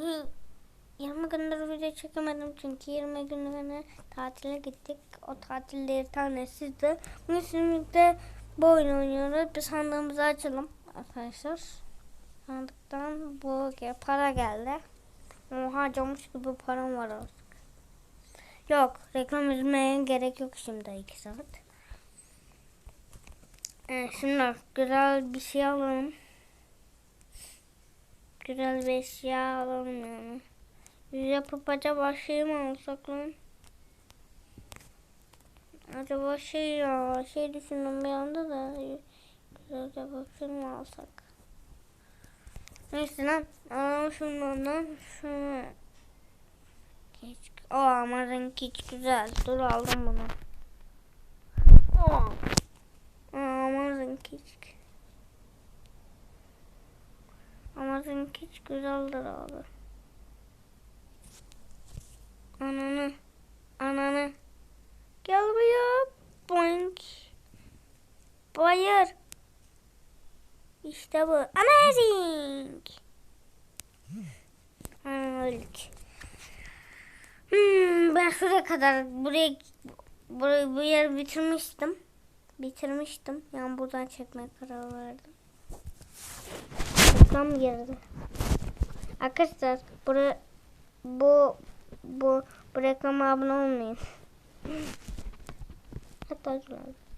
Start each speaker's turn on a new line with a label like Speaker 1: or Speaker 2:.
Speaker 1: Bir 20 gündür video çekemedim çünkü 20 günlüğüne tatile gittik. O tatilleri tanesiydi. Bugün sizinle bu oyun oynuyoruz. Bir sandığımızı açalım arkadaşlar. Sandıktan bu para geldi. Oha camış gibi param var artık. Yok reklam izlemeye gerek yok şimdi 2 saat. Evet, şimdi güzel bir şey alalım. Güzel bir eşya alalım yani. Yapıp acaba şey mi alsak lan? Acaba şey ya şey düşündüm bir anda da güzel acaba şey mi alsak? Neyse lan alalım şundan şunu. Hiç, o ama renk hiç güzel. Dur aldım bunu. Aa, ama renk hiç. Ama renk hiç güzeldir abi. Ananı. Ananı. Gel buraya. Boink. Hayır. İşte bu. Amazing. Öldük. Hmm, ben şuraya kadar buraya, buraya bu yer bitirmiştim. Bitirmiştim. Yani buradan çekmeye karar verdim. Reklam girdi. Arkadaşlar buraya bu bu bu reklama abone olmayın. Hatta abi.